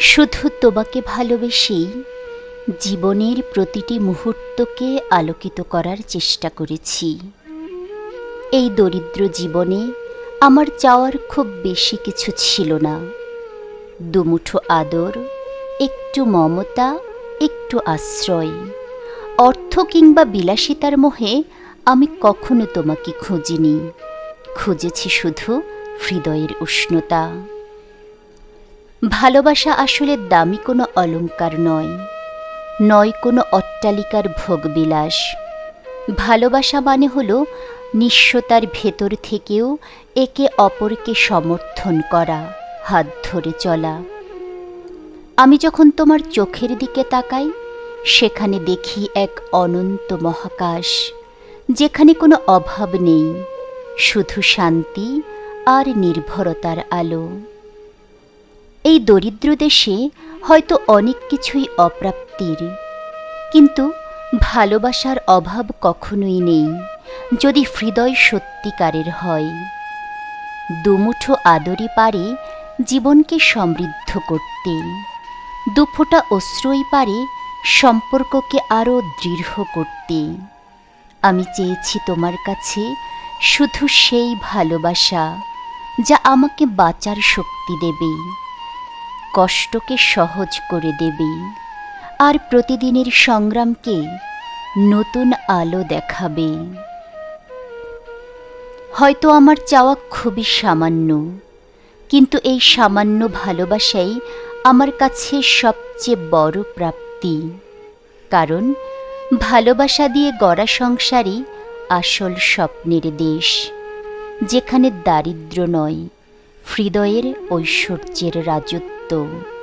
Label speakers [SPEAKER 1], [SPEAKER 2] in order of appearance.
[SPEAKER 1] শুধু তোমাকে ভালোবেসেই জীবনের প্রতিটি মুহূর্তকে আলোকিত করার চেষ্টা করেছি। এই দরিদ্র জীবনে আমার চাওয়ার খুব বেশি কিছু ছিল না। দুমুঠো আদর, একটু মমতা, একটু আশ্রয়, অর্থ কিংবা বিলাসিতার মোহে আমি কখনো তোমাকে খুঁজিনি। খুঁজেছি শুধু হৃদয়ের উষ্ণতা। ভালোবাসা আসলে দামি কোনো অলংকার নয় নয় কোনো অট্টালিকার ভোগবিলাস। ভালোবাসা মানে হলো নিঃস্বতার ভেতর থেকেও একে অপরকে সমর্থন করা, হাত ধরে চলা। আমি যখন তোমার চোখের দিকে তাকাই, সেখানে দেখি এক অনন্ত মহাকাশ, যেখানে কোনো অভাব নেই, শুধু শান্তি আর নির্ভরতার আলো। এই দরিদ্র দেশে হয়তো অনেক কিছুই অপ্রাপ্তির। কিন্তু ভালোবাসার অভাব কখনোই নেই, যদি হৃদয় সত্যিকারের হয়। দুমুঠো আদরে পারে জীবনকে সমৃদ্ধ করতে, দুফোঁটা অশ্রুই পারে সম্পর্ককে আরও দৃঢ় করতে। আমি চেয়েছি তোমার কাছে শুধু সেই ভালোবাসা, যা আমাকে বাঁচার শক্তি দেবে। কষ্টকে সহজ করে দেবে। আর প্রতিদিনের সংগ্রামকে নতুন আলো দেখাবে। হয়তো আমার চাওয়া খুবই সামান্য, কিন্তু এই সামান্য ভালোবাসাই আমার কাছে সবচেয়ে বড় প্রাপ্তি। কারণ ভালোবাসা দিয়ে গড়া সংসারই আসল স্বপ্নের দেশ, যেখানে দারিদ্র নয়, হৃদয়ের ঐশ্বর্যের রাজত্ব। স্বাগতম।